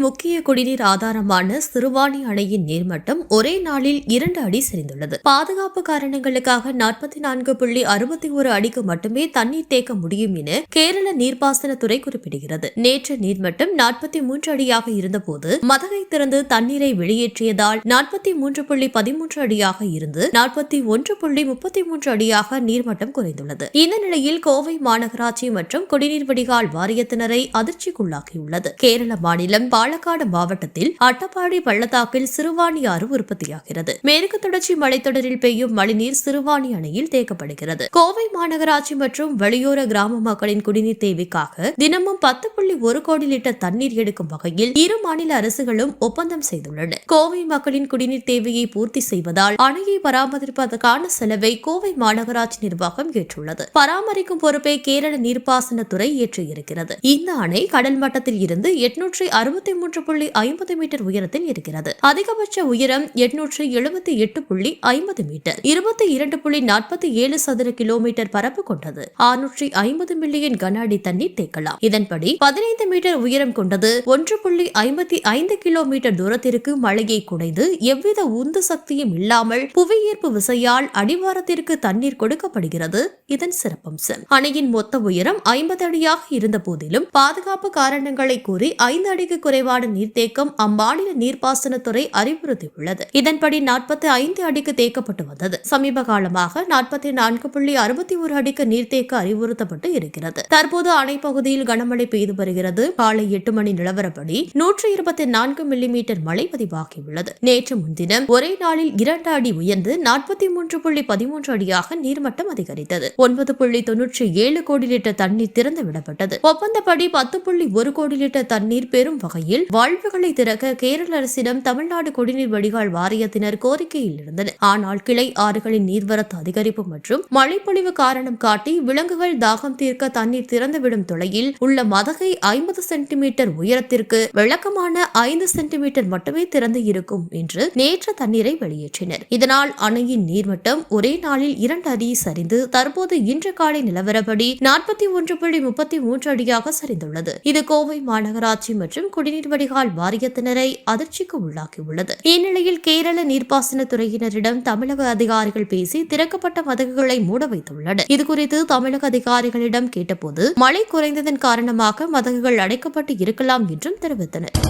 முக்கிய குடிநீர் ஆதாரமான சிறுவாணி அணையின் நீர்மட்டம் ஒரே நாளில் இரண்டு அடி சரிந்துள்ளது பாதுகாப்பு காரணங்களுக்காக நாற்பத்தி நான்கு புள்ளி அறுபத்தி ஒரு அடிக்கு மட்டுமே தண்ணீர் தேக்க முடியும் என கேரள நீர்ப்பாசனத்துறை குறிப்பிடுகிறது. நேற்று நீர்மட்டம் நாற்பத்தி மூன்று அடியாக இருந்தபோது மதகை திறந்து தண்ணீரை வெளியேற்றியதால் நாற்பத்தி மூன்று புள்ளி பதிமூன்று அடியாக இருந்து நாற்பத்தி ஒன்று புள்ளி முப்பத்தி மூன்று அடியாக நீர்மட்டம் குறைந்துள்ளது. இந்த நிலையில் கோவை மாநகராட்சி மற்றும் குடிநீர் வடிகால் வாரியத்தினரை அதிர்ச்சிக்குள்ளாக்கியுள்ளது. கேரள மாநிலம் பாலக்காடு மாவட்டத்தில் அட்டப்பாடி பள்ளத்தாக்கில் சிறுவாணி ஆறு உற்பத்தியாகிறது. மேற்கு தொடர்ச்சி மலைத்தொடரில் பெய்யும் மழைநீர் சிறுவாணி அணையில் தேக்கப்படுகிறது. கோவை மாநகராட்சி மற்றும் வெளியோர கிராம மக்களின் குடிநீர் தேவைக்காக தினமும் பத்து புள்ளி ஒரு கோடி லிட்டர் தண்ணீர் எடுக்கும் வகையில் இரு மாநில அரசுகளும் ஒப்பந்தம் செய்துள்ளன. கோவை மக்களின் குடிநீர் தேவையை பூர்த்தி செய்வதால் அணையை பராமரிப்பதற்கான செலவை கோவை மாநகராட்சி நிர்வாகம் ஏற்றுள்ளது. பராமரிக்கும் பொறுப்பை கேரள நீர்ப்பாசனத்துறை ஏற்றியிருக்கிறது. இந்த அணை கடல் மட்டத்தில் இருந்து எட்நூற்றி அறுபத்தி மூன்று புள்ளி ஐம்பது மீட்டர் உயரத்தில் இருக்கிறது. அதிகபட்ச உயரம் எட்நூற்று எழுபத்தி எட்டு புள்ளி ஐம்பது மீட்டர். இருபத்தி இரண்டு புள்ளி நாற்பத்தி ஏழு சதுர கிலோமீட்டர் பரப்பு கொண்டது. ஆறுநூற்றி ஐம்பது மில்லியன் கன அடி தண்ணீர் தேக்கலாம். இதன்படி பதினைந்து மீட்டர் உயரம் கொண்டது ஒன்று புள்ளி ஐம்பத்தி ஐந்து கிலோமீட்டர் தூரத்திற்கு மழையை குடைந்து எவ்வித உந்து சக்தியும் இல்லாமல் புவியீர்ப்பு விசையால் அடிவாரத்திற்கு தண்ணீர் கொடுக்கப்படுகிறது. இதன் சிறப்பம்சம். அணையின் மொத்த உயரம் ஐம்பது அடியாக இருந்த போதிலும் பாதுகாப்பு காரணங்களை கூறி ஐந்து அடிக்கு குறைவாக குறைவான நீர்த்தேக்கம் அம்மாநில நீர்ப்பாசனத்துறை அறிவுறுத்தியுள்ளது. இதன்படி நாற்பத்தி ஐந்து அடிக்கு தேக்கப்பட்டு வந்தது. சமீப காலமாக நாற்பத்தி நான்கு புள்ளி அறுபத்தி ஒரு அடிக்கு நீர்த்தேக்க அறிவுறுத்தப்பட்டு இருக்கிறது. தற்போது அணை பகுதியில் கனமழை பெய்து வருகிறது. காலை எட்டு மணி நிலவரப்படி நூற்றி இருபத்தி நான்கு மில்லிமீட்டர் மழை பதிவாகியுள்ளது. நேற்று முன்தினம் ஒரே நாளில் இரண்டு அடி உயர்ந்து நாற்பத்தி மூன்று புள்ளி பதிமூன்று அடியாக நீர்மட்டம் அதிகரித்தது. ஒன்பது புள்ளி தொன்னூற்றி ஏழு கோடி லிட்டர் தண்ணீர் திறந்து விடப்பட்டது ஒப்பந்தப்படி பத்து புள்ளி ஒரு கோடி லிட்டர் தண்ணீர் பெறும் வகையில் வாழ்வுகளை திறக்க கேரள அரசிடம் தமிழ்நாடு குடிநீர் வடிகால் வாரியத்தினர் கோரிக்கையில் இருந்தனர். ஆனால் கிளை ஆறுகளின் நீர்வரத்து அதிகரிப்பு மற்றும் மழைப்பொழிவு காரணம் காட்டி விலங்குகள் தாகம் தீர்க்க தண்ணீர் திறந்துவிடும் தொலையில் உள்ள மதகை ஐம்பது சென்டிமீட்டர் உயரத்திற்கு விளக்கமான ஐந்து சென்டிமீட்டர் மட்டுமே திறந்து இருக்கும் என்று நேற்று தண்ணீரை வெளியேற்றினர். இதனால் அணையின் நீர்மட்டம் ஒரே நாளில் இரண்டு அடி சரிந்து தற்போது இன்று காலை நிலவரப்படி நாற்பத்தி ஒன்று புள்ளி முப்பத்தி மூன்று அடியாக சரிந்துள்ளது. இது கோவை மாநகராட்சி மற்றும் குடிநீர் வடிகால் வாரியத்தினரை அதிர்ச்சிக்கு உள்ளாக்கியுள்ளது. இந்நிலையில் கேரள நீர்ப்பாசன துறையினரிடம் தமிழக அதிகாரிகள் பேசி திறக்கப்பட்ட மதகுகளை மூட வைத்துள்ளனர் இதுகுறித்து தமிழக அதிகாரிகளிடம் கேட்டபோது மழை குறைந்ததன் காரணமாக மதகுகள் அடைக்கப்பட்டு இருக்கலாம் என்றும் தெரிவித்தனர்